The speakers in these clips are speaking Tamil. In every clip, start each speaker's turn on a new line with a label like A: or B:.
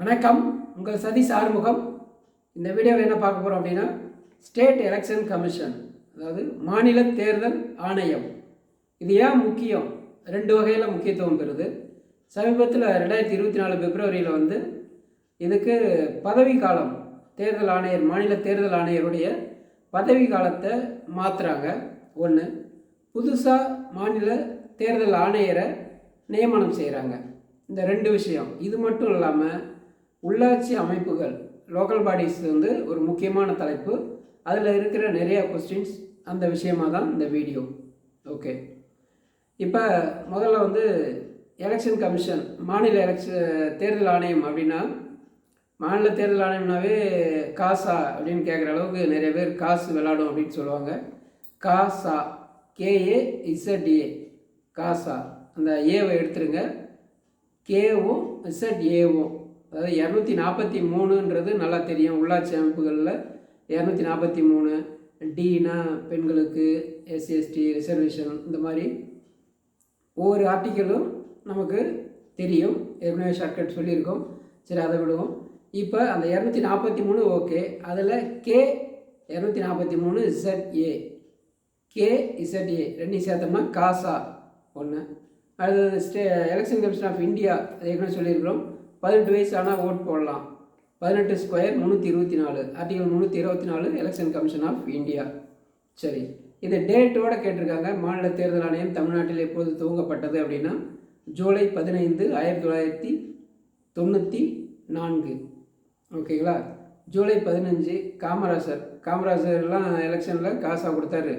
A: வணக்கம். உங்கள் சதீஷ் ஆறுமுகம். இந்த வீடியோவில் என்ன பார்க்க போகிறோம் அப்படின்னா ஸ்டேட் எலெக்ஷன் கமிஷன் அதாவது மாநில தேர்தல் ஆணையம். இது ஏன் முக்கியம்? ரெண்டு வகையில் முக்கியத்துவம் பெறுது. சமீபத்தில் ரெண்டாயிரத்தி இருபத்தி நாலு பிப்ரவரியில் வந்து இதுக்கு பதவி காலம் தேர்தல் ஆணையர் மாநில தேர்தல் ஆணையருடைய பதவி காலத்தை மாற்றுறாங்க ஒன்று புதுசாக மாநில தேர்தல் ஆணையரை நியமனம் செய்கிறாங்க இந்த ரெண்டு விஷயம். இது மட்டும் இல்லாமல் உள்ளாட்சி அமைப்புகள் லோக்கல் பாடிஸ் வந்து ஒரு முக்கியமான தலைப்பு. அதில் இருக்கிற நிறையா கொஸ்டின்ஸ் அந்த விஷயமாக தான் இந்த வீடியோ ஓகே இப்போ முதல்ல வந்து எலெக்ஷன் கமிஷன் மாநில எலெக்ஷன் தேர்தல் ஆணையம் அப்படின்னா மாநில தேர்தல் ஆணையம்னாவே காசா அப்படின்னு கேட்குற அளவுக்கு நிறைய பேர் காசு விளாடும் அப்படின்னு சொல்லுவாங்க. Kaza K A Z A Kaza. அந்த ஏவை எடுத்துருங்க. கேவும் இசட் ஏவும் அதாவது இரநூத்தி நாற்பத்தி மூணுன்றது நல்லா தெரியும். உள்ளாட்சி அமைப்புகளில் இரநூத்தி நாற்பத்தி மூணு. டினா பெண்களுக்கு எஸ்சிஎஸ்டி ரிசர்வேஷன் இந்த மாதிரி ஒவ்வொரு ஆர்டிக்கலும் நமக்கு தெரியும். ஏற்கனவே ஷார்ட்கட் சொல்லியிருக்கோம். சரி அதை விடுவோம். இப்போ அந்த இரநூத்தி நாற்பத்தி மூணு ஓகே அதில் கே இரநூத்தி நாற்பத்தி மூணு Z A K Z A ரெண்டையும் சேர்த்தோம்னா காசா ஒன்று அடுத்தது state election commission of India அது ஏற்கனவே சொல்லியிருக்கிறோம். பதினெட்டு வயசு ஆனால் ஓட் போடலாம். பதினெட்டு ஸ்கொயர் முந்நூற்றி இருபத்தி நாலு. ஆர்டிகல் முந்நூற்றி இருபத்தி நாலு எலெக்ஷன் கமிஷன் ஆஃப் இந்தியா சரி. இது டேட்டோட கேட்டிருக்காங்க. மாநில தேர்தல் ஆணையம் தமிழ்நாட்டில் எப்போது துவங்கப்பட்டது அப்படின்னா ஜூலை பதினைந்து ஆயிரத்தி தொள்ளாயிரத்தி தொண்ணூற்றி நான்கு. ஓகேங்களா ஜூலை பதினஞ்சு காமராசர். காமராஜர்லாம் எலெக்ஷனில் காசாக கொடுத்தாரு.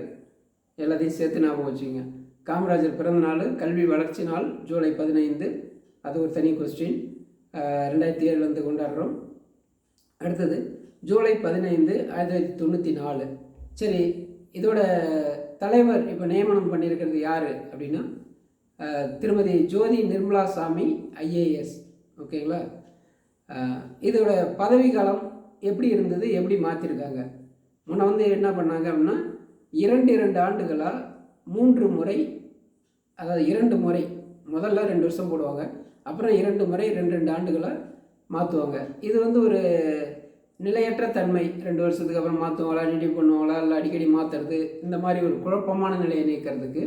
A: எல்லாத்தையும் சேர்த்து ஞாபகம் வச்சுங்க காமராஜர் பிறந்த நாள் கல்வி வளர்ச்சி நாள் ஜூலை பதினைந்து. அது ஒரு தனி கொஸ்டின் ரெண்டாயிரத்தி ஏழுலேருந்து கொண்டாடுறோம். அடுத்தது ஜூலை பதினைந்து ஆயிரத்தி தொள்ளாயிரத்தி தொண்ணூற்றி நாலு. சரி இதோட தலைவர் இப்போ நியமனம் பண்ணியிருக்கிறது யார் அப்படின்னா திருமதி ஜோதி நிர்மலா சாமி ஐஏஎஸ். ஓகேங்களா? இதோட பதவி காலம் எப்படி இருந்தது எப்படி மாற்றிருக்காங்க முன்ன வந்து என்ன பண்ணாங்க அப்படின்னா இரண்டு இரண்டு ஆண்டுகளாக மூன்று முறை அதாவது இரண்டு முறை முதல்ல ரெண்டு வருஷம் போடுவாங்க. அப்புறம் இரண்டு முறை ரெண்டு ரெண்டு ஆண்டுகளாக மாற்றுவாங்க இது வந்து ஒரு நிலையற்ற தன்மை. ரெண்டு வருஷத்துக்கு அப்புறம் மாற்றுவாங்களா ரெடி பண்ணுவாங்களா இல்லை அடிக்கடி மாற்றுறது இந்த மாதிரி ஒரு குழப்பமான நிலையை நீக்கிறதுக்கு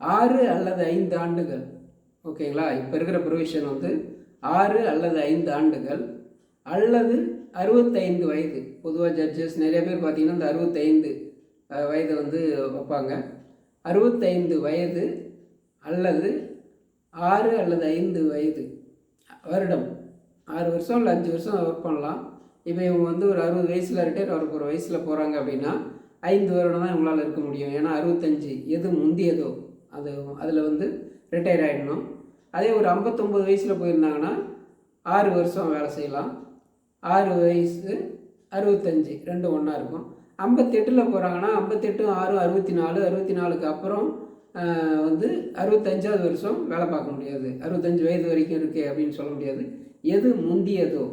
A: ஆறு அல்லது ஐந்து ஆண்டுகள் ஓகேங்களா இப்போ இருக்கிற ப்ரொவிஷன் வந்து ஆறு அல்லது ஐந்து ஆண்டுகள் அல்லது அறுபத்தைந்து வயது. பொதுவாக ஜட்ஜஸ் நிறைய பேர் பார்த்தீங்கன்னா இந்த அறுபத்தைந்து வயது வயதை வந்து வைப்பாங்க. அறுபத்தைந்து வயது அல்லது ஆறு அல்லது ஐந்து வயது. வருடம். ஆறு வருஷம் இல்லை அஞ்சு வருஷம் ஒர்க் பண்ணலாம். இப்போ இவங்க வந்து ஒரு அறுபது வயசில் ரிட்டையர் ஆக போகிற வயசில் போகிறாங்க அப்படின்னா ஐந்து வருடம் தான் இவங்களால் இருக்க முடியும். ஏன்னா அறுபத்தஞ்சு எது முந்தியதோ அது அதில் வந்து ரிட்டையர் ஆகிடணும் அதே ஒரு ஐம்பத்தொம்பது வயசில் போயிருந்தாங்கன்னா ஆறு வருஷம் வேலை செய்யலாம். ஆறு வயசு அறுபத்தஞ்சு ரெண்டு ஒன்றா இருக்கும். ஐம்பத்தெட்டில் போகிறாங்கன்னா ஐம்பத்தெட்டு ஆறு அறுபத்தி நாலு அறுபத்தி நாலுக்கு அப்புறம் வந்து அறுபத்தஞ்சாவது வருஷம் வேலை பார்க்க முடியாது. அறுபத்தஞ்சு வயது வரைக்கும் இருக்கு அப்படின்னு சொல்ல முடியாது. எது முந்தியதோ.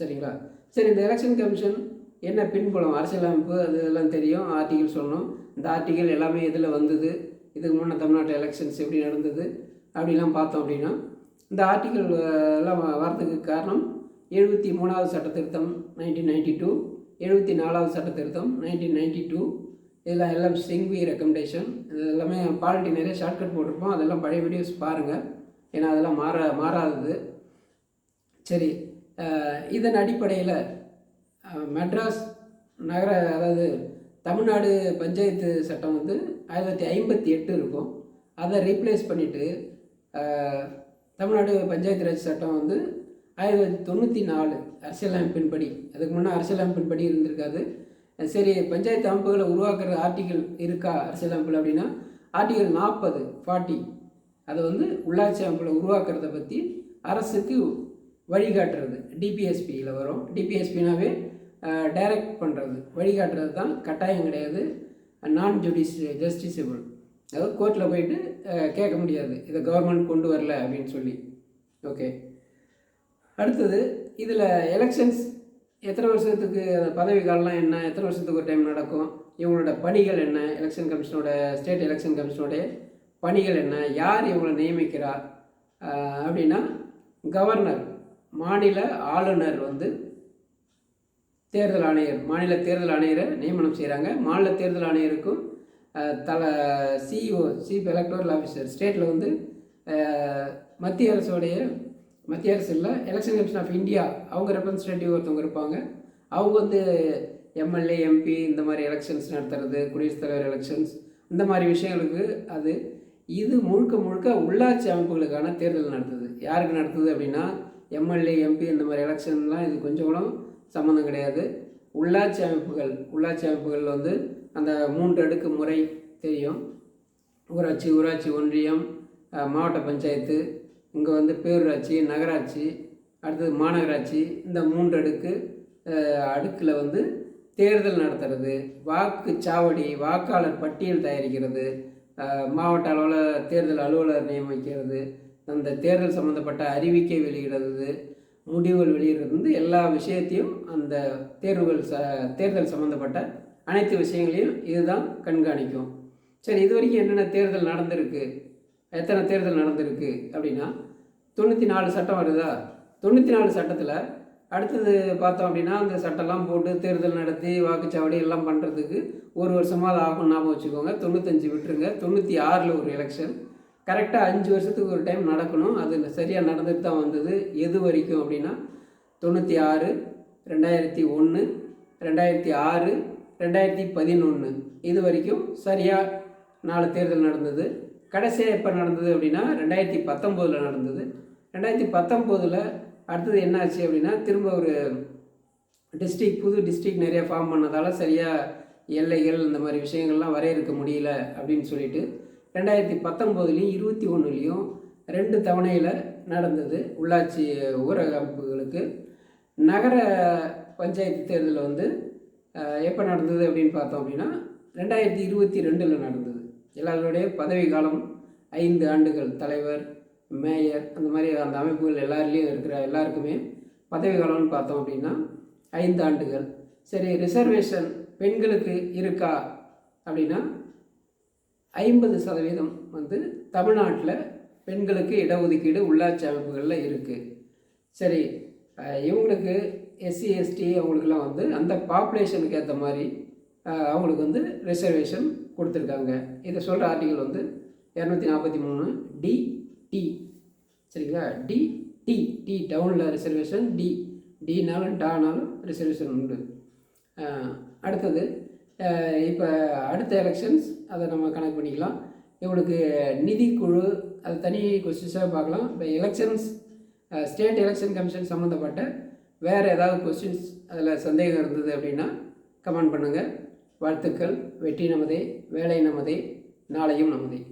A: சரிங்களா? சரி இந்த எலெக்ஷன் கமிஷன் என்ன பின்புலம்? அரசியலமைப்பு அது இதெல்லாம் தெரியும். ஆர்டிகல் சொல்லணும். இந்த ஆர்டிகல் எல்லாமே இதில் வந்தது? இதுக்கு முன்னே தமிழ்நாட்டு எலெக்ஷன்ஸ் எப்படி நடந்தது? அப்படிலாம் பார்த்தோம் அப்படின்னா இந்த ஆர்டிகல் எல்லாம் வ- வரதுக்கு காரணம் எழுபத்தி மூணாவது சட்ட திருத்தம் நைன்டீன் நைன்டி டூ எழுபத்தி நாலாவது சட்ட திருத்தம் நைன்டீன் நைன்டி டூ இதெல்லாம் எல்லாம் சிங்வி ரெக்கமெண்டேஷன் இது எல்லாமே பாலிட்டி நிறைய ஷார்ட்கட் போட்டிருப்போம். அதெல்லாம் பழைய வீடியோஸ் பாருங்கள் ஏன்னா அதெல்லாம் மாற மாறாதது. சரி இதன் அடிப்படையில் மெட்ராஸ் நகர அதாவது தமிழ்நாடு பஞ்சாயத்து சட்டம் வந்து ஆயிரத்தி தொள்ளாயிரத்தி ஐம்பத்தி எட்டு இருக்கும். அதை ரீப்ளேஸ் பண்ணிவிட்டு தமிழ்நாடு பஞ்சாயத்து ராஜ் சட்டம் வந்து ஆயிரத்தி தொள்ளாயிரத்தி தொண்ணூற்றி நாலு அரசியலமைப்பின்படி அதுக்கு முன்னே அரசியலமைப்பின்படி இருந்திருக்காது. சரி பஞ்சாயத்து அமைப்புகளை உருவாக்குற ஆர்டிகல் இருக்கா அரசியல் அமைப்பில் அப்படின்னா? ஆர்டிகல் நாற்பது ஃபார்ட்டி. அதை வந்து உள்ளாட்சி அமைப்புகளை உருவாக்குறத பற்றி அரசுக்கு வழிகாட்டுறது. டிபிஎஸ்பியில் வரும். டிபிஎஸ்பினாவே டைரக்ட் பண்ணுறது வழிகாட்டுறது தான் கட்டாயம் கிடையாது. நான் ஜுடிஷ் ஜஸ்டிஸபிள் அதாவது கோர்ட்டில் போயிட்டு கேட்க முடியாது. இதை கவர்மெண்ட் கொண்டு வரல அப்படின்னு சொல்லி. ஓகே அடுத்தது இதில் எலெக்ஷன்ஸ் எத்தனை வருஷத்துக்கு அந்த பதவி காலம்லாம் என்ன? எத்தனை வருஷத்துக்கு ஒரு டைம் நடக்கும்? இவங்களோட பணிகள் என்ன? எலெக்ஷன் கமிஷனோட ஸ்டேட் எலெக்ஷன் கமிஷனோடைய பணிகள் என்ன? யார் இவங்களை நியமிக்கிறா? அப்படின்னா கவர்னர் மாநில ஆளுநர் வந்து தேர்தல் ஆணையர் மாநில தேர்தல் ஆணையரை நியமனம் செய்கிறாங்க மாநில தேர்தல் ஆணையருக்கும் தல சிஇஓ சீஃப் எலக்டோரல் ஆஃபீஸர் ஸ்டேட்டில் வந்து மத்திய அரசுடைய மத்திய அரசு இல்லை எலெக்ஷன் கமிஷன் ஆஃப் இந்தியா அவங்க ரெப்ரசன்டேட்டிவ் ஒருத்தவங்க இருப்பாங்க. அவங்க வந்து எம்எல்ஏ எம்பி இந்த மாதிரி எலெக்ஷன்ஸ் நடத்துறது குடியரசுத் தலைவர் எலெக்ஷன்ஸ் இந்த மாதிரி விஷயங்களுக்கு அது இது முழுக்க முழுக்க உள்ளாட்சி அமைப்புகளுக்கான தேர்தல் நடத்துது. யாருக்கு நடத்துது அப்படின்னா எம்எல்ஏ எம்பி இந்த மாதிரி எலெக்ஷன்லாம் இது கொஞ்சம் கூட சம்மந்தம் கிடையாது. உள்ளாட்சி அமைப்புகள் உள்ளாட்சி அமைப்புகள் வந்து அந்த மூன்று அடுக்கு முறை தெரியும். ஊராட்சி ஊராட்சி ஒன்றியம் மாவட்ட பஞ்சாயத்து இங்கே வந்து பேரூராட்சி நகராட்சி அடுத்தது மாநகராட்சி இந்த மூன்று அடுக்கு அடுக்கில் வந்து தேர்தல் நடத்துறது வாக்குச்சாவடி வாக்காளர் பட்டியல் தயாரிக்கிறது மாவட்ட அளவில் தேர்தல் அலுவலர் நியமிக்கிறது அந்த தேர்தல் சம்மந்தப்பட்ட அறிவிக்கை வெளியிடுறது முடிவுகள் வெளியிடுறது வந்து எல்லா விஷயத்தையும் அந்த தேர்வுகள் ச தேர்தல் சம்மந்தப்பட்ட அனைத்து விஷயங்களையும் இதுதான் கண்காணிக்கும். சரி இது வரைக்கும் என்னென்ன தேர்தல் நடந்திருக்கு? எத்தனை தேர்தல் நடந்திருக்கு அப்படின்னா தொண்ணூற்றி நாலு சட்டம் வருதா? தொண்ணூற்றி நாலு சட்டத்தில் அடுத்தது பார்த்தோம் அப்படின்னா அந்த சட்டம்லாம் போட்டு தேர்தல் நடத்தி வாக்குச்சாவடி எல்லாம் பண்ணுறதுக்கு ஒரு வருஷமாக அது ஆகும் ஞாபகம் வச்சுக்கோங்க. தொண்ணூத்தஞ்சு விட்டுருங்க. தொண்ணூற்றி ஆறில் ஒரு எலெக்ஷன் கரெக்டாக அஞ்சு வருஷத்துக்கு ஒரு டைம் நடக்கணும். அது சரியாக நடந்துட்டு தான் வந்தது. எது வரைக்கும் அப்படின்னா தொண்ணூற்றி ஆறு ரெண்டாயிரத்தி ஒன்று ரெண்டாயிரத்தி ஆறு ரெண்டாயிரத்தி பதினொன்று இது வரைக்கும் சரியாக நாலு தேர்தல் நடந்தது. கடைசியாக எப்போ நடந்தது அப்படின்னா ரெண்டாயிரத்தி பத்தொம்போதில் நடந்தது. ரெண்டாயிரத்தி பத்தொம்போதில் அடுத்தது என்ன ஆச்சு அப்படின்னா திரும்ப ஒரு டிஸ்ட்ரிக் புது டிஸ்ட்ரிக் நிறைய ஃபார்ம் பண்ணதால் சரியாக எல்லைகள் இந்த மாதிரி விஷயங்கள்லாம் வரையறுக்க முடியல அப்படின்னு சொல்லிட்டு ரெண்டாயிரத்தி பத்தொம்போதுலேயும் இருபத்தி ஒன்றுலேயும் ரெண்டு தவணையில் நடந்தது உள்ளாட்சி ஊரக அமைப்புகளுக்கு. நகர பஞ்சாயத்து தேர்தலில் வந்து எப்போ நடந்தது அப்படின்னு பார்த்தோம் அப்படின்னா ரெண்டாயிரத்தி இருபத்தி ரெண்டில் நடந்தது. எல்லாருடைய பதவி காலம் ஐந்து ஆண்டுகள். தலைவர் மேயர் அந்த மாதிரி அந்த அமைப்புகள் எல்லாருலேயும் இருக்கிற எல்லாருக்குமே பதவி காலம்னு பார்த்தோம் அப்படின்னா ஐந்து ஆண்டுகள். சரி ரிசர்வேஷன் பெண்களுக்கு இருக்கா அப்படின்னா ஐம்பது சதவீதம் வந்து தமிழ்நாட்டில் பெண்களுக்கு இடஒதுக்கீடு உள்ளாட்சி அமைப்புகளில் இருக்குது சரி இவங்களுக்கு எஸ்சி எஸ்டி அவங்களுக்குலாம் வந்து அந்த பாப்புலேஷனுக்கு ஏற்ற மாதிரி அவங்களுக்கு வந்து ரிசர்வேஷன் கொடுத்துருக்காங்க. இதை சொல்கிற ஆர்டிகல் வந்து இரநூத்தி நாற்பத்தி மூணு டி டி சரிங்களா? டி டி டி டவுனில் ரிசர்வேஷன் டி டினாலும் டானாலும் ரிசர்வேஷன் உண்டு. அடுத்தது இப்போ அடுத்த எலெக்ஷன்ஸ் அதை நம்ம கணக்கு பண்ணிக்கலாம். இவங்களுக்கு நிதிக்குழு அது தனி கொஸ்டின்ஸாக பார்க்கலாம். இப்போ எலெக்ஷன்ஸ் ஸ்டேட் எலெக்ஷன் கமிஷன் சம்மந்தப்பட்ட வேறு ஏதாவது கொஸ்டின்ஸ் அதில் சந்தேகம் இருந்தது அப்படின்னா கமெண்ட் பண்ணுங்கள் வாழ்த்துக்கள். வெற்றி நமதே வேலை நமதே நாளையும் நமதே.